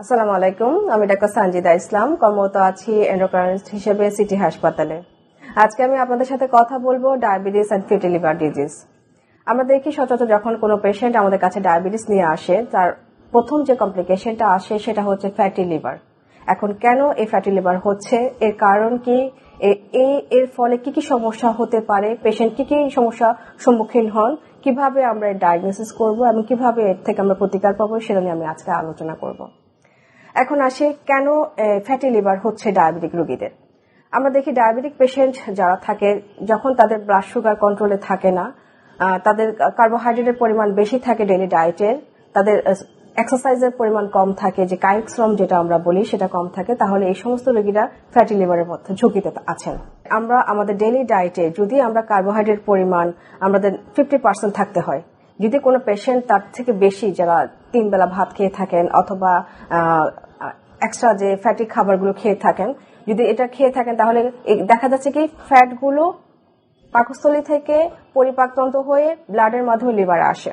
আসসালামু আলাইকুম, আমি ডাক্তার সঞ্জিদা ইসলাম, কর্মরত আছি এন্ডোক্রাইনিস্ট হিসেবে সিটি হাসপাতালে। আজকে আমি আপনাদের সাথে কথা বলব diabetes and fatty liver disease. আমরা দেখি সচরাচর যখন কোনো পেশেন্ট আমাদের কাছে ডায়াবেটিস নিয়ে আসে, তার প্রথম যে কমপ্লিকেশনটা আসে সেটা হচ্ছে ফ্যাটি লিভার। এখন কেন এই ফ্যাটি লিভার হচ্ছে? এর কারণ কি? এর ফলে কি কি সমস্যা হতে পারে? পেশেন্ট কি কি সমস্যা সম্মুখীন হন? কীভাবে আমরা এর ডায়াগনোসিস করব এবং কীভাবে এর থেকে আমরা প্রতিকার পাবো, সেটা নিয়ে আমি আজকে আলোচনা করব। এখন আসে, কেন ফ্যাটি লিভার হচ্ছে ডায়াবেটিক রোগীদের? আমরা দেখি ডায়াবেটিক পেশেন্ট যারা থাকে, যখন তাদের ব্লাড সুগার কন্ট্রোলে থাকে না তাদের কার্বোহাইড্রেটের পরিমাণ বেশি থাকে ডেলি ডায়েটের তাদের এক্সারসাইজের পরিমাণ কম থাকে, যে কায়িক শ্রম যেটা আমরা বলি সেটা কম থাকে, তাহলে এই সমস্ত রোগীরা ফ্যাটি লিভারের মধ্যে ঝুঁকিতে আছেন। আমরা আমাদের ডেলি ডায়েটে যদি আমরা কার্বোহাইড্রেট পরিমাণ আমাদের ফিফটি পার্সেন্ট থাকতে হয়, যদি কোনো পেশেন্ট তার থেকে বেশি যারা তিন বেলা ভাত খেয়ে থাকেন অথবা এক্সট্রা যে ফ্যাটি খাবারগুলো খেয়ে থাকেন, যদি এটা খেয়ে থাকেন তাহলে দেখা যাচ্ছে কি ফ্যাটগুলো পাকস্থলী থেকে পরিপাকতন্ত্র হয়ে ব্লাডের মাধ্যমে লিভারে আসে।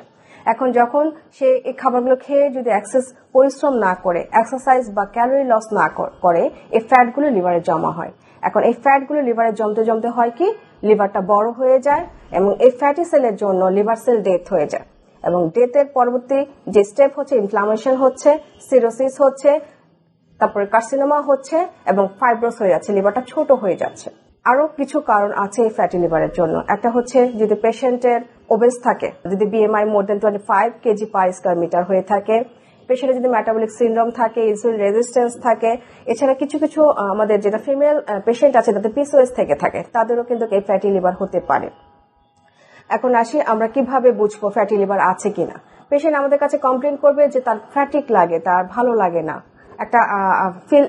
এখন যখন সে এই খাবারগুলো খেয়ে যদি এক্সেস পরিশ্রম না করে এক্সারসাইজ বা ক্যালোরি লস না করে এই ফ্যাটগুলো লিভারে জমা হয়। এখন এই ফ্যাটগুলো লিভারে জমতে জমতে হয় কি? লিভারটা বড় হয়ে যায় এবং এই ফ্যাটি সেলের জন্য লিভার সেল ডেথ হয়ে যায়। এবং ডেথের পরবর্তী যে স্টেপ হচ্ছে ইনফ্লামেশন হচ্ছে সিরোসিস হচ্ছে, তারপরে কার্সিনোমা হচ্ছে এবং ফাইব্রোস হয়ে যাচ্ছে লিভারটা ছোট হয়ে যাচ্ছে। আরও কিছু কারণ আছে ফ্যাটি লিভারের জন্য। একটা হচ্ছে যদি পেশেন্টের ওবেস থাকে, যদি BMI more than twenty five KG per square metre হয়ে থাকে পেশেন্টের যদি মেটাবলিক সিন্ড্রোম থাকে ইনসুলিন রেজিস্ট্যান্স থাকে, এছাড়া কিছু কিছু আমাদের যেটা ফিমেল পেশেন্ট আছে তাদের পিসওএস থেকে থাকে, তাদেরও কিন্তু এই ফ্যাটি লিভার হতে পারে। এখন আসি আমরা কীভাবে বুঝব ফ্যাটি লিভার আছে কিনা। পেশেন্ট আমাদের কাছে কমপ্লেন করবে যে তার ফ্যাটিক লাগে, তার ভালো লাগে না। একটা ফিল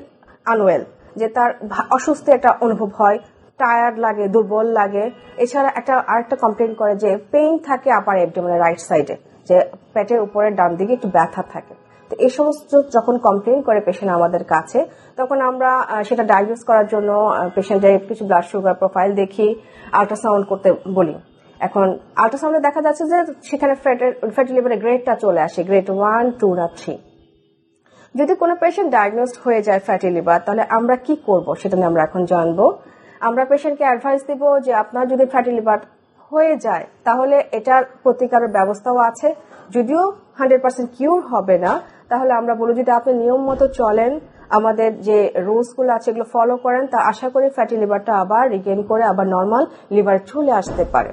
আনওয়েল যে তার অসুস্থ একটা অনুভব হয়। টায়ার্ড লাগে, দুর্বল লাগে। এছাড়া একটা, আরেকটা কমপ্লেন করে যে পেইন থাকে আপার এবডোমেনের রাইট সাইডে যে পেটের উপরে ডান দিকে একটু ব্যথা থাকে। তো এই সমস্ত যখন কমপ্লেন করে পেশেন্ট আমাদের কাছে, তখন আমরা সেটা ডায়াগনোস করার জন্য পেশেন্টের কিছু ব্লাড সুগার প্রোফাইল দেখি আল্ট্রাসাউন্ড করতে বলি। এখন আল্ট্রাসাউন্ডে দেখা যাচ্ছে যে, সেখানে ফ্যাটি লিভারের গ্রেডটা চলে আসে গ্রেড ওয়ান টু না থ্রি যদি কোনো পেশেন্ট ডায়াগনোসড হয়ে যায় ফ্যাটি লিভার তাহলে আমরা কি করব? সেটা নিয়ে আমরা এখন জানব। আমরা পেশেন্টকে অ্যাডভাইস দিব যে আপনার যদি ফ্যাটি লিভার হয়ে যায়, তাহলে এটার প্রতিকারের ব্যবস্থাও আছে। যদিও হান্ড্রেড পার্সেন্ট কিউর হবে না, তাহলে আমরা বলি যদি আপনি নিয়ম মতো চলেন, আমাদের যে রুলসগুলো আছে এগুলো ফলো করেন, তা আশা করি ফ্যাটি লিভারটা আবার রিগেন করে আবার নর্মাল লিভার চলে আসতে পারে।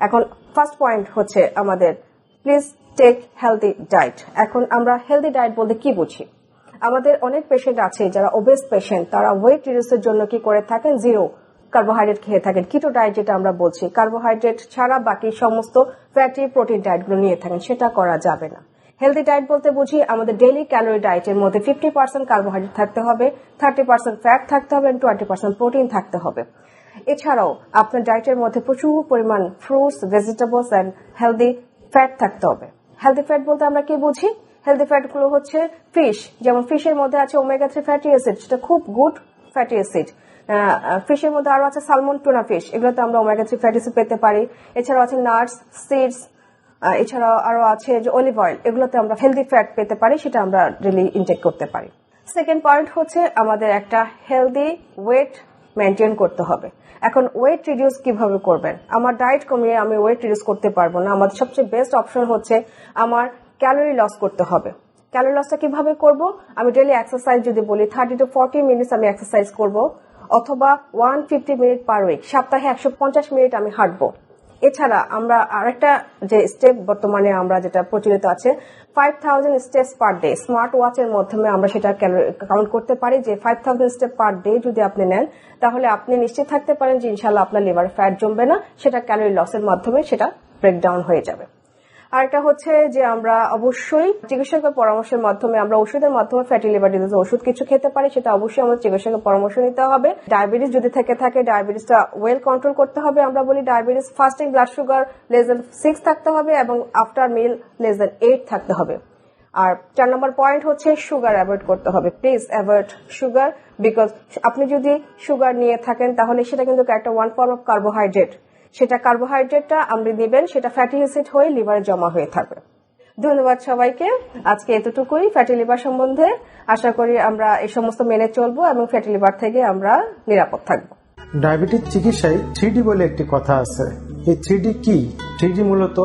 এখন ফার্স্ট পয়েন্ট হচ্ছে আমাদের প্লিজ টেক হেলদি ডায়েট এখন আমরা হেলদি ডায়েট বলতে কি বুঝি? আমাদের অনেক পেশেন্ট আছে যারা ওবেস পেশেন্ট তারা ওয়েট রিডিউসের জন্য কি করে থাকেন? জিরো কার্বোহাইড্রেট খেয়ে থাকেন। কিটো ডায়েট যেটা আমরা বলছি কার্বোহাইড্রেট ছাড়া বাকি সমস্ত ফ্যাটি প্রোটিন ডায়েটগুলো নিয়ে থাকেন, সেটা করা যাবে না। হেলদি ডায়েট বলতে বুঝি আমাদের ডেইলি ক্যালোরি ডায়েটের মধ্যে ফিফটি পার্সেন্ট কার্বোহাইড্রেট থাকতে হবে থার্টি পার্সেন্ট ফ্যাট থাকতে হবে টোয়েন্টি পার্সেন্ট প্রোটিন থাকতে হবে। এছাড়াও আপনার ডায়েটের মধ্যে প্রচুর পরিমাণ fruits vegetables and healthy fat থাকতে হবে। হেলদি ফ্যাট বলতে আমরা কি বুঝি? হেলদি ফ্যাটগুলো হচ্ছে ফিশ যেমন ফিশের মধ্যে আছে ওমেগা থ্রি ফ্যাটি অ্যাসিড সেটা খুব গুড ফ্যাটি অ্যাসিড ফিশের মধ্যে আরও আছে সালমন টুনা ফিশ এগুলোতে আমরা ওমেগা থ্রি ফ্যাটি অ্যাসিড পেতে পারি। এছাড়াও আছে নাটস সিডস এছাড়াও আরও আছে যে অলিভ অয়েল এগুলোতে আমরা হেলদি ফ্যাট পেতে পারি, সেটা আমরা ডেলি ইনটেক করতে পারি। সেকেন্ড পয়েন্ট হচ্ছে আমাদের একটা হেলদি ওয়েট মেনটেন করতে হবে। এখন ওয়েট রিডিউস কীভাবে করবেন? আমার ডায়েট কমিয়ে আমি ওয়েট রিডিউস করতে পারব না। আমার সবচেয়ে বেস্ট অপশন হচ্ছে আমার ক্যালোরি লস করতে হবে। ক্যালোরি লসটা কীভাবে করব? আমি ডেলি এক্সারসাইজ যদি বলি থার্টি টু ফর্টি মিনিটস আমি এক্সারসাইজ করব, অথবা one fifty minute per week সপ্তাহে একশো পঞ্চাশ মিনিট আমি হাঁটবো। এছাড়া আমরা আরেকটা যে স্টেপ বর্তমানে আমরা যেটা প্রচলিত আছে five thousand steps per day smart ওয়াচের মাধ্যমে আমরা সেটা কাউন্ট করতে পারি যে five thousand step per day যদি আপনি নেন, তাহলে আপনি নিশ্চিত থাকতে পারেন যে ইনশাল্লাহ আপনার লিভার ফ্যাট জমবে না, সেটা ক্যালোরি লসের মাধ্যমে সেটা ব্রেকডাউন হয়ে যাবে। আরেকটা হচ্ছে যে আমরা অবশ্যই চিকিৎসকের পরামর্শের মাধ্যমে, আমরা ওষুধের মাধ্যমে ফ্যাটি লিভার ডিজিজ ওষুধ কিছু খেতে পারি, সেটা অবশ্যই আমাদের চিকিৎসকের পরামর্শ নিতে হবে। ডায়াবেটিস যদি থেকে থাকে ডায়াবেটিসটা ওয়েল কন্ট্রোল করতে হবে, আমরা বলি diabetes fasting blood sugar less than six থাকতে হবে এবং after meal less than eight থাকতে হবে। আর চার নম্বর পয়েন্ট হচ্ছে সুগার অ্যাভয়েড করতে হবে। প্লিজ অ্যাভয়েড সুগার বিকজ আপনি যদি সুগার নিয়ে থাকেন, তাহলে সেটা কিন্তু একটা ওয়ান ফর্ম অফ কার্বোহাইড্রেট সেটা কার্বোহাইড্রেটটা আপনি নেবেন, সেটা ফ্যাটি অ্যাসিড হয়ে লিভারে জমা হয়ে থাকবে। ধন্যবাদ সবাইকে। আজকে এতটুকুই ফ্যাটি লিভার সম্বন্ধে। আশা করি আমরা এই সমস্ত মেনে চলবো এবং ফ্যাটি লিভার থেকে আমরা নিরাপদ থাকব। ডায়াবেটিস চিকিৎসায় থ্রিডি বলে একটি কথা আছে। এই থ্রিডি কি? থ্রিডি মূলত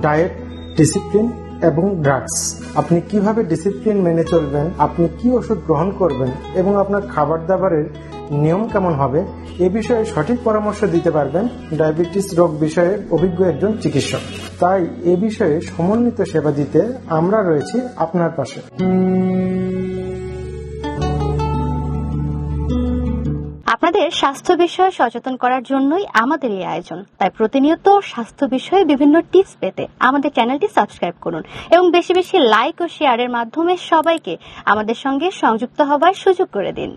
ডায়েট, ডিসিপ্লিন এবং ড্রাগস। আপনি কীভাবে ডিসিপ্লিন মেনে চলবেন, আপনি কি ওষুধ গ্রহণ করবেন এবং আপনার খাবার দাবারের নিয়ম কেমন হবে এ বিষয়ে সঠিক পরামর্শ দিতে পারবেন ডায়াবেটিস রোগ বিষয়ে অভিজ্ঞ একজন চিকিৎসক। তাই এ বিষয়ে সমন্বিত সেবা দিতে আমরা রয়েছি আপনার পাশে। আপনাদের স্বাস্থ্য বিষয়ে সচেতন করার জন্যই আমাদের এই আয়োজন। তাই প্রতিনিয়ত স্বাস্থ্য বিষয়ে বিভিন্ন টিপস পেতে আমাদের চ্যানেলটি সাবস্ক্রাইব করুন এবং বেশি বেশি লাইক ও শেয়ারের মাধ্যমে সবাইকে আমাদের সঙ্গে সংযুক্ত হবার সুযোগ করে দিন।